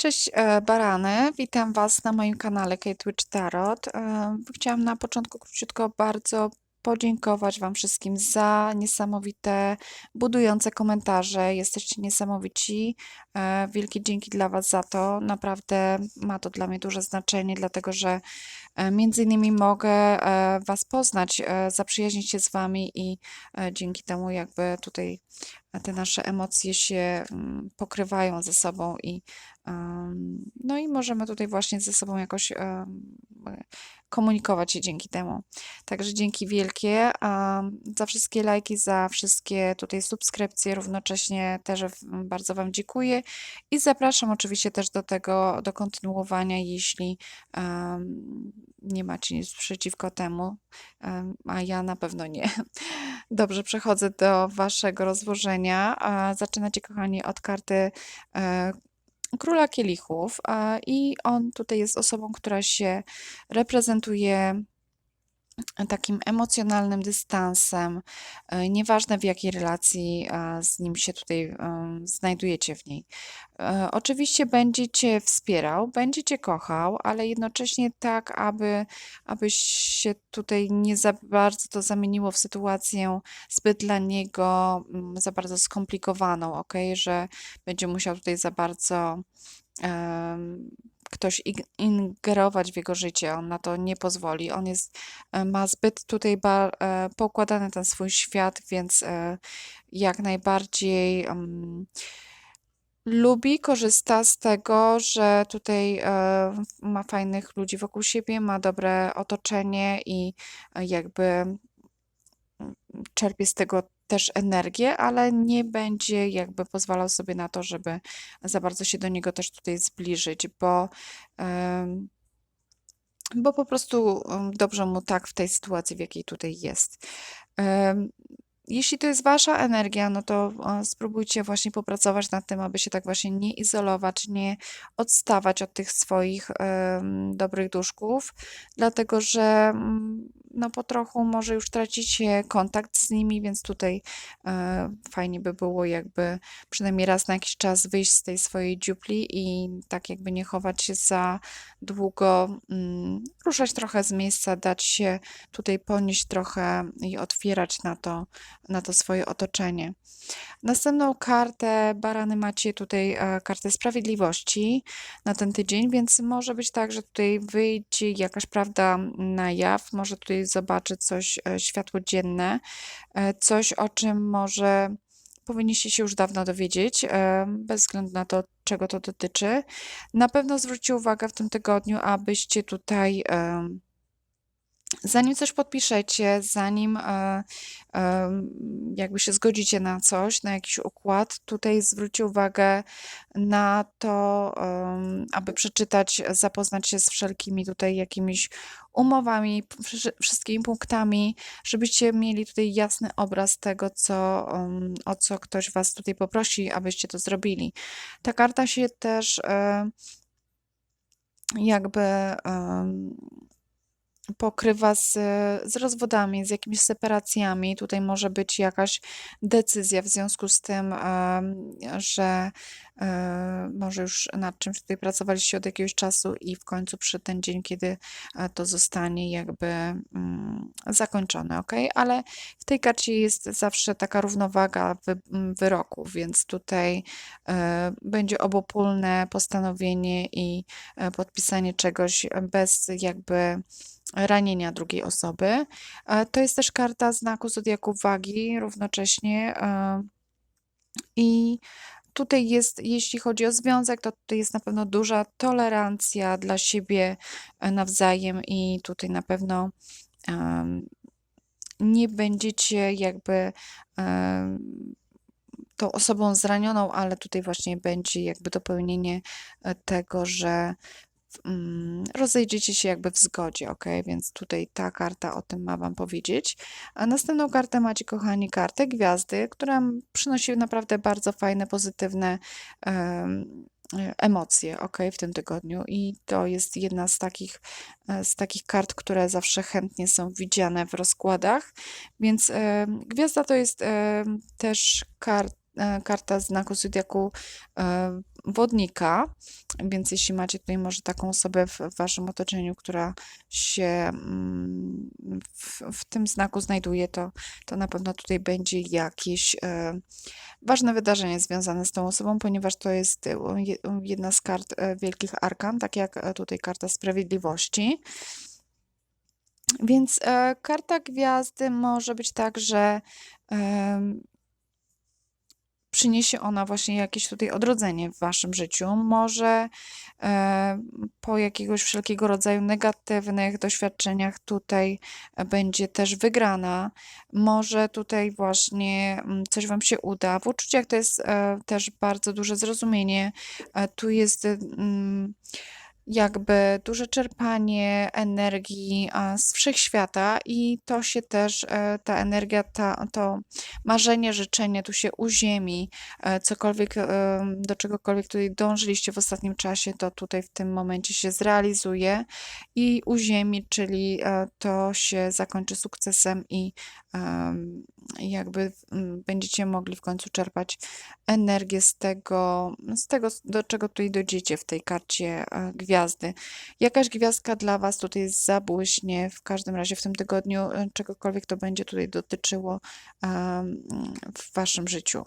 Cześć e, barany, witam Was na moim kanale Kate Witch Tarot. E, Chciałam na początku króciutko bardzo podziękować Wam wszystkim za niesamowite, budujące komentarze. Jesteście niesamowici. E, Wielkie dzięki dla Was za to. Naprawdę ma to dla mnie duże znaczenie, dlatego że e, między innymi mogę e, Was poznać, zaprzyjaźnić się z Wami i dzięki temu jakby tutaj te nasze emocje się mm, pokrywają ze sobą i No i możemy tutaj właśnie ze sobą jakoś komunikować się dzięki temu. Także dzięki wielkie za wszystkie lajki, za wszystkie tutaj subskrypcje. Równocześnie też bardzo Wam dziękuję i zapraszam oczywiście też do tego, do kontynuowania, jeśli nie macie nic przeciwko temu, em, a ja na pewno nie. Dobrze, przechodzę do Waszego rozłożenia. Zaczynacie, kochani, od karty e, Króla Kielichów, i on tutaj jest osobą, która się reprezentuje takim emocjonalnym dystansem, e, nieważne w jakiej relacji e, z nim się tutaj em, znajdujecie w niej. E, Oczywiście będzie cię wspierał, będzie cię kochał, ale jednocześnie tak, aby, abyś się tutaj nie za bardzo to zamieniło w sytuację zbyt dla niego mm, za bardzo skomplikowaną, ok? Że będzie musiał tutaj za bardzo em, ktoś ingerować w jego życie, on na to nie pozwoli. On jest, e, ma zbyt tutaj ba, e, poukładany ten swój świat, więc e, jak najbardziej em, lubi, korzysta z tego, że tutaj ma fajnych ludzi wokół siebie, ma dobre otoczenie i jakby mm, czerpie z tego też energię, ale nie będzie jakby pozwalał sobie na to, żeby za bardzo się do niego też tutaj zbliżyć, bo, bo po prostu dobrze mu tak w tej sytuacji, w jakiej tutaj jest. Jeśli to jest wasza energia, no to e, spróbujcie właśnie popracować nad tym, aby się tak właśnie nie izolować, nie odstawać od tych swoich dobrych duszków, dlatego że mm, no po trochu może już tracicie kontakt z nimi, więc tutaj e, fajnie by było jakby przynajmniej raz na jakiś czas wyjść z tej swojej dziupli i tak jakby nie chować się za długo, mm, ruszać trochę z miejsca, dać się tutaj ponieść trochę i otwierać na to, na to swoje otoczenie. Następną kartę barany macie tutaj e, kartę sprawiedliwości na ten tydzień, więc może być tak, że tutaj wyjdzie jakaś prawda na jaw, może tutaj zobaczy coś e, światło dzienne, e, coś o czym może powinniście się już dawno dowiedzieć, bez względu na to, czego to dotyczy. Na pewno zwróćcie uwagę w tym tygodniu, abyście tutaj zanim coś podpiszecie, zanim e, em, jakby się zgodzicie na coś, na jakiś układ, tutaj zwróćcie uwagę na to, em, aby przeczytać, zapoznać się z wszelkimi tutaj jakimiś umowami, wszy- wszystkimi punktami, żebyście mieli tutaj jasny obraz tego, co, o co ktoś was tutaj poprosi, abyście to zrobili. Ta karta się też e, jakby em, pokrywa z, z rozwodami, z jakimiś separacjami. Tutaj może być jakaś decyzja w związku z tym, że e, może już nad czymś tutaj pracowaliście od jakiegoś czasu i w końcu przy ten dzień, kiedy e, to zostanie jakby mm, zakończone, ok? Ale w tej karcie jest zawsze taka równowaga wy, m, wyroków, więc tutaj e, będzie obopólne postanowienie i podpisanie czegoś bez jakby ranienia drugiej osoby. E, To jest też karta znaku zodiaku wagi równocześnie. e, I tutaj jest, jeśli chodzi o związek, to tutaj jest na pewno duża tolerancja dla siebie e, nawzajem i tutaj na pewno nie będziecie jakby tą osobą zranioną, ale tutaj właśnie będzie jakby dopełnienie tego, że rozejdziecie się jakby w zgodzie, ok? Więc tutaj ta karta o tym ma Wam powiedzieć. A następną kartę macie, kochani, kartę gwiazdy, która przynosi naprawdę bardzo fajne, pozytywne e, emocje, ok, w tym tygodniu. I to jest jedna z takich, e, z takich kart, które zawsze chętnie są widziane w rozkładach. Więc em, gwiazda to jest em, też kart, e, karta znaku zodiaku wodnika, więc jeśli macie tutaj może taką osobę w waszym otoczeniu, która się mm, w, w tym znaku znajduje, to, to na pewno tutaj będzie jakieś e, ważne wydarzenie związane z tą osobą, ponieważ to jest e, je- jedna z kart e, wielkich arkan, tak jak e, tutaj karta sprawiedliwości. Więc e, karta gwiazdy może być tak, że przyniesie ona właśnie jakieś tutaj odrodzenie w waszym życiu. Może e, po jakiegoś wszelkiego rodzaju negatywnych doświadczeniach tutaj e, będzie też wygrana. Może tutaj właśnie mm, coś wam się uda. W uczuciach to jest e, też bardzo duże zrozumienie. E, tu jest mm, jakby duże czerpanie energii z wszechświata i to się też, e, ta energia, ta, to marzenie, życzenie tu się uziemi, e, cokolwiek, e, do czegokolwiek tutaj dążyliście w ostatnim czasie, to tutaj w tym momencie się zrealizuje i uziemi, czyli to się zakończy sukcesem i jakby mm, będziecie mogli w końcu czerpać energię z tego, z tego, do czego tutaj dojdziecie w tej karcie e, gwiazdy. Jakaś gwiazdka dla Was tutaj zabłyśnie, w każdym razie w tym tygodniu, e, czegokolwiek to będzie tutaj dotyczyło em, w Waszym życiu.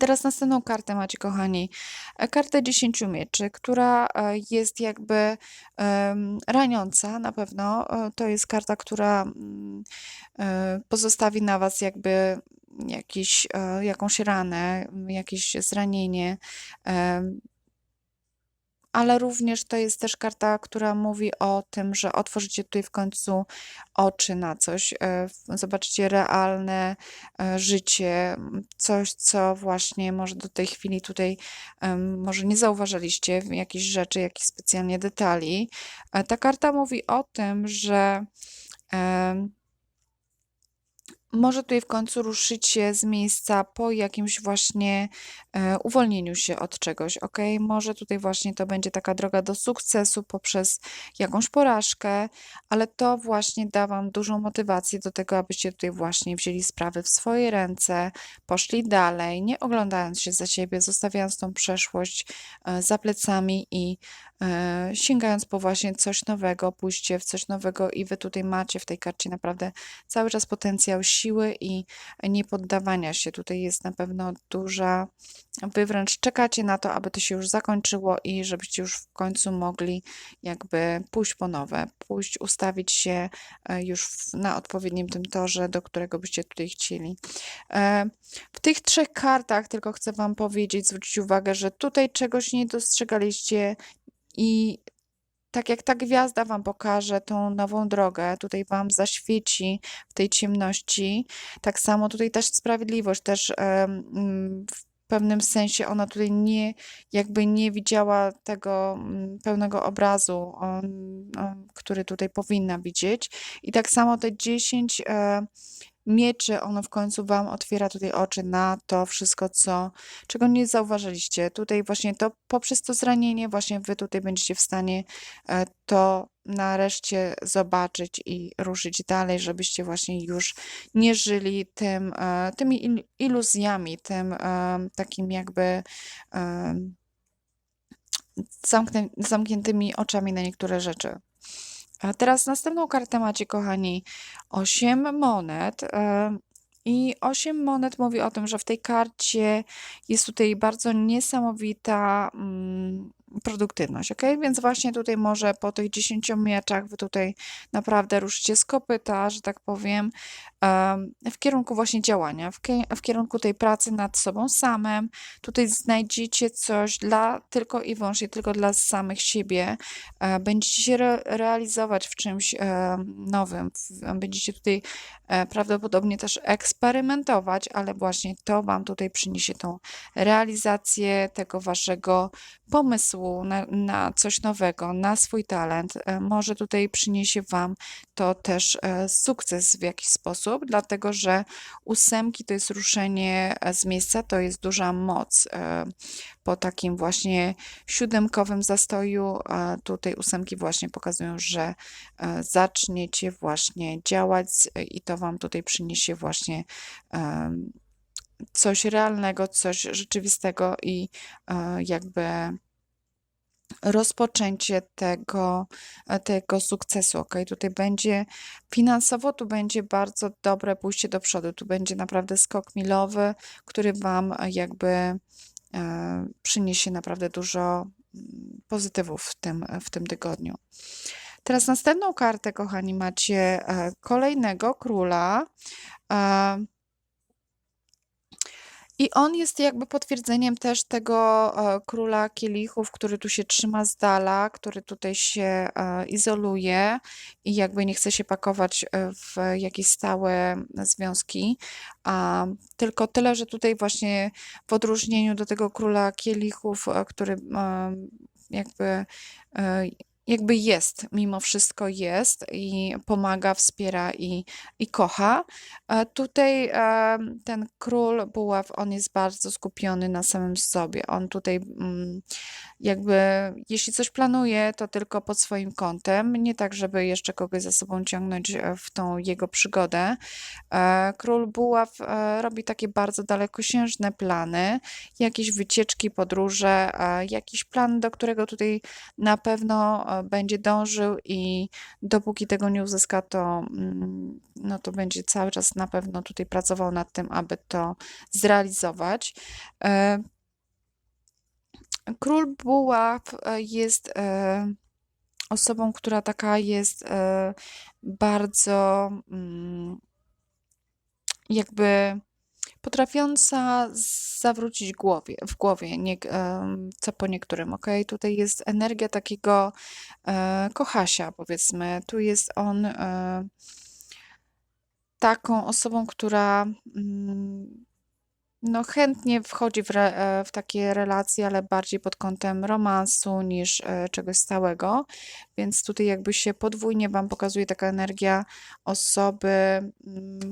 Teraz następną kartę macie, kochani. E, Kartę 10 mieczy, która e, jest jakby raniąca na pewno. E, To jest karta, która mm, pozostawi na was jakby jakiś, jakąś ranę, jakieś zranienie. Ale również to jest też karta, która mówi o tym, że otworzycie tutaj w końcu oczy na coś, e, zobaczycie realne e, życie, coś, co właśnie może do tej chwili tutaj może nie zauważyliście, jakichś rzeczy, jakichś specjalnie detali. E, Ta karta mówi o tym, że może tutaj w końcu ruszycie z miejsca po jakimś właśnie uwolnieniu się od czegoś, ok? Może tutaj właśnie to będzie taka droga do sukcesu poprzez jakąś porażkę, ale to właśnie da Wam dużą motywację do tego, abyście tutaj właśnie wzięli sprawy w swoje ręce, poszli dalej, nie oglądając się za siebie, zostawiając tą przeszłość e, za plecami i e, sięgając po właśnie coś nowego, pójście w coś nowego i Wy tutaj macie w tej karcie naprawdę cały czas potencjał siły i niepoddawania się. Tutaj jest na pewno duża, wy wręcz czekacie na to, aby to się już zakończyło i żebyście już w końcu mogli jakby pójść po nowe, pójść, ustawić się e, już na odpowiednim tym torze, do którego byście tutaj chcieli. E, W tych trzech kartach tylko chcę Wam powiedzieć, zwrócić uwagę, że tutaj czegoś nie dostrzegaliście i tak jak ta gwiazda Wam pokaże tą nową drogę, tutaj Wam zaświeci w tej ciemności, tak samo tutaj też sprawiedliwość, też w pewnym sensie ona tutaj nie, jakby nie widziała tego mm, pełnego obrazu, który tutaj powinna widzieć. I tak samo te 10 e, mieczy, ono w końcu Wam otwiera tutaj oczy na to wszystko, co, czego nie zauważyliście. Tutaj właśnie to poprzez to zranienie właśnie Wy tutaj będziecie w stanie e, to nareszcie zobaczyć i ruszyć dalej, żebyście właśnie już nie żyli tym, e, tymi il- iluzjami, tym e, takim jakby zamkniętymi oczami na niektóre rzeczy. A teraz następną kartę macie, kochani, 8 monet. I 8 monet mówi o tym, że w tej karcie jest tutaj bardzo niesamowita mm, produktywność, ok? Więc właśnie tutaj może po tych 10 mieczach wy tutaj naprawdę ruszycie z kopyta, że tak powiem, em, w kierunku właśnie działania, w, kie- w kierunku tej pracy nad sobą samym. Tutaj znajdziecie coś dla tylko i wyłącznie tylko dla samych siebie. E, Będziecie się re realizować w czymś e, nowym. w- Będziecie tutaj e, prawdopodobnie też eksperymentować, ale właśnie to Wam tutaj przyniesie tą realizację tego Waszego pomysłu na, na coś nowego, na swój talent. E, Może tutaj przyniesie Wam to też e, sukces w jakiś sposób, dlatego że ósemki to jest ruszenie e, z miejsca, to jest duża moc. e, Po takim właśnie siódemkowym zastoju, tutaj ósemki właśnie pokazują, że e, zaczniecie właśnie działać i to Wam tutaj przyniesie właśnie coś realnego, coś rzeczywistego i jakby rozpoczęcie tego, e, tego sukcesu. Ok, tutaj będzie finansowo, tu będzie bardzo dobre pójście do przodu. Tu będzie naprawdę skok milowy, który Wam jakby e, przyniesie naprawdę dużo mm, pozytywów w tym, w tym tygodniu. Teraz następną kartę, kochani, macie e, kolejnego króla. I on jest jakby potwierdzeniem też tego e, króla kielichów, który tu się trzyma z dala, który tutaj się e, izoluje i jakby nie chce się pakować e, w jakieś stałe związki. A tylko tyle, że tutaj właśnie w odróżnieniu do tego króla kielichów, który jakby jakby jest, mimo wszystko jest i pomaga, wspiera i, i kocha. Tutaj ten król buław, on jest bardzo skupiony na samym sobie. On tutaj mm, jakby, jeśli coś planuje, to tylko pod swoim kątem, nie tak, żeby jeszcze kogoś za sobą ciągnąć e, w tą jego przygodę. E, król buław e, robi takie bardzo dalekosiężne plany, jakieś wycieczki, podróże, jakiś plan, do którego tutaj na pewno będzie dążył i dopóki tego nie uzyska, to, mm, no to będzie cały czas na pewno tutaj pracował nad tym, aby to zrealizować. E, król buław e, jest e, osobą, która taka jest bardzo mm, jakby potrafiąca zawrócić głowie, w głowie, nie, co po niektórym, ok? Tutaj jest energia takiego e, kochasia, powiedzmy. Tu jest on e, taką osobą, która mm, no, chętnie wchodzi w, re, e, w takie relacje, ale bardziej pod kątem romansu niż e, czegoś stałego, więc tutaj jakby się podwójnie Wam pokazuje taka energia osoby mm,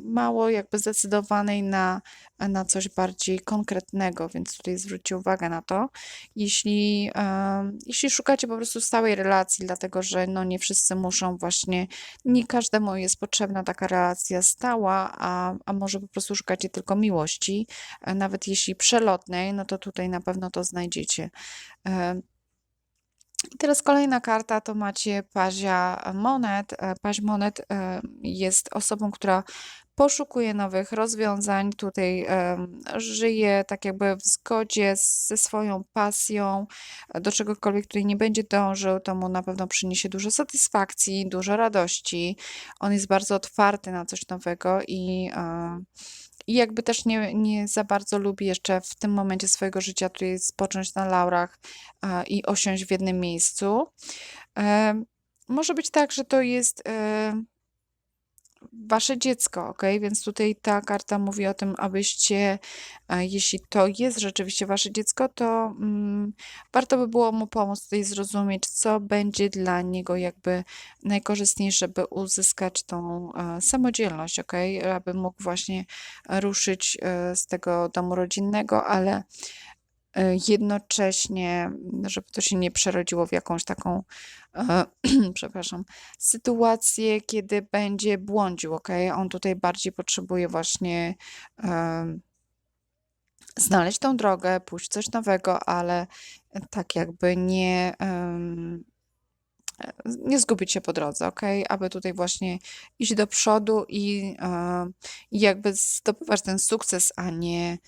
mało jakby zdecydowanej na, na coś bardziej konkretnego, więc tutaj zwróćcie uwagę na to. Jeśli, jeśli szukacie po prostu stałej relacji, dlatego że no nie wszyscy muszą właśnie, nie każdemu jest potrzebna taka relacja stała, a, a może po prostu szukacie tylko miłości, E, nawet jeśli przelotnej, no to tutaj na pewno to znajdziecie. E, teraz kolejna karta to macie pazia monet. E, paź monet jest osobą, która poszukuje nowych rozwiązań, tutaj żyje tak jakby w zgodzie ze swoją pasją, do czegokolwiek tutaj nie będzie dążył, to mu na pewno przyniesie dużo satysfakcji, dużo radości. On jest bardzo otwarty na coś nowego i i jakby też nie, nie za bardzo lubi jeszcze w tym momencie swojego życia tutaj spocząć na laurach i osiąść w jednym miejscu. E, może być tak, że to jest e, wasze dziecko, ok? Więc tutaj ta karta mówi o tym, abyście, e, jeśli to jest rzeczywiście wasze dziecko, to mm, warto by było mu pomóc tutaj zrozumieć, co będzie dla niego jakby najkorzystniejsze, by uzyskać tą e, samodzielność, ok? Aby mógł właśnie ruszyć e, z tego domu rodzinnego, ale jednocześnie, żeby to się nie przerodziło w jakąś taką, e, przepraszam, sytuację, kiedy będzie błądził, ok? On tutaj bardziej potrzebuje właśnie e, znaleźć tą drogę, pójść coś nowego, ale tak jakby nie, nie zgubić się po drodze, ok? Aby tutaj właśnie iść do przodu i, i jakby zdobywać ten sukces, a nie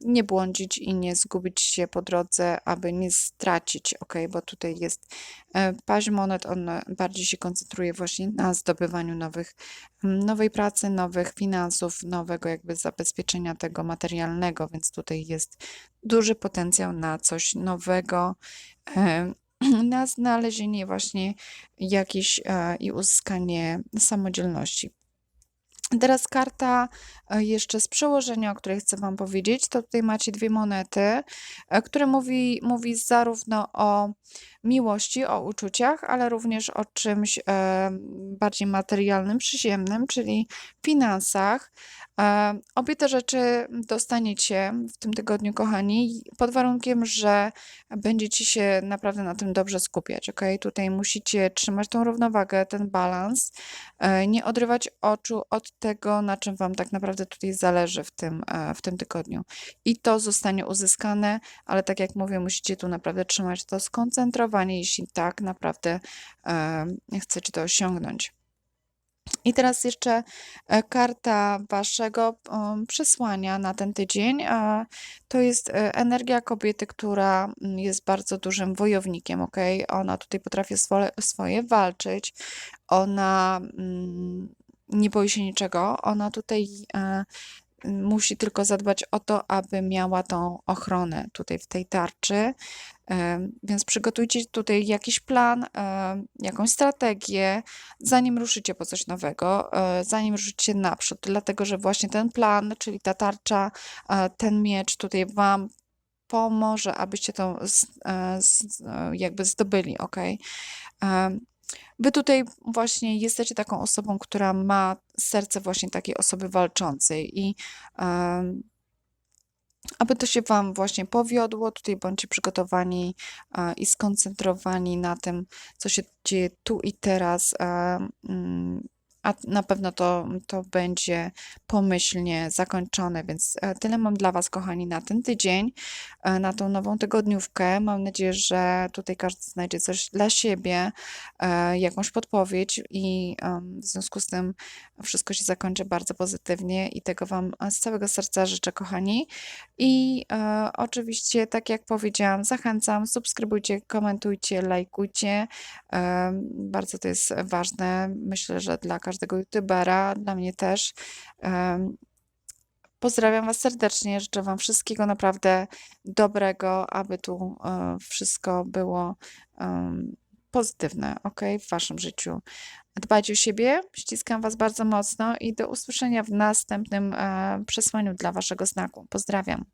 nie błądzić i nie zgubić się po drodze, aby nie stracić, ok, bo tutaj jest e, paź monet, on bardziej się koncentruje właśnie na zdobywaniu nowych, nowej pracy, nowych finansów, nowego jakby zabezpieczenia tego materialnego, więc tutaj jest duży potencjał na coś nowego, na znalezienie właśnie jakiejś e, i uzyskanie samodzielności. Teraz karta e, jeszcze z przełożenia, o której chcę Wam powiedzieć, to tutaj macie dwie monety, e, które mówi, mówi zarówno o miłości, o uczuciach, ale również o czymś e, bardziej materialnym, przyziemnym, czyli finansach. E, obie te rzeczy dostaniecie w tym tygodniu, kochani, pod warunkiem, że będziecie się naprawdę na tym dobrze skupiać, ok? Tutaj musicie trzymać tą równowagę, ten balans, e, nie odrywać oczu od tego, na czym Wam tak naprawdę tutaj zależy w tym, w tym tygodniu. I to zostanie uzyskane, ale tak jak mówię, musicie tu naprawdę trzymać to skoncentrowanie, jeśli tak naprawdę chcecie to osiągnąć. I teraz jeszcze e, karta waszego przesłania na ten tydzień. To jest e, energia kobiety, która jest bardzo dużym wojownikiem, ok? Ona tutaj potrafi swoje, swoje walczyć. Ona mm, nie boi się niczego. Ona tutaj e, musi tylko zadbać o to, aby miała tą ochronę tutaj w tej tarczy. Więc przygotujcie tutaj jakiś plan, jakąś strategię, zanim ruszycie po coś nowego, e, zanim ruszycie naprzód, dlatego że właśnie ten plan, czyli ta tarcza, e, ten miecz tutaj Wam pomoże, abyście to e, jakby zdobyli, ok? Wy tutaj właśnie jesteście taką osobą, która ma serce właśnie takiej osoby walczącej i aby to się Wam właśnie powiodło, tutaj bądźcie przygotowani e, i skoncentrowani na tym, co się dzieje tu i teraz. e, mm, A na pewno to, to będzie pomyślnie zakończone, więc e, tyle mam dla Was, kochani, na ten tydzień, e, na tą nową tygodniówkę. Mam nadzieję, że tutaj każdy znajdzie coś dla siebie, e, jakąś podpowiedź i w związku z tym wszystko się zakończy bardzo pozytywnie i tego Wam z całego serca życzę, kochani. I e, oczywiście, tak jak powiedziałam, zachęcam, subskrybujcie, komentujcie, lajkujcie. E, bardzo to jest ważne. Myślę, że dla każdego youtubera, dla mnie też. E, pozdrawiam Was serdecznie, życzę Wam wszystkiego naprawdę dobrego, aby tu e, wszystko było em, pozytywne, ok, w Waszym życiu. Dbajcie o siebie, ściskam Was bardzo mocno i do usłyszenia w następnym e, przesłaniu dla Waszego znaku. Pozdrawiam.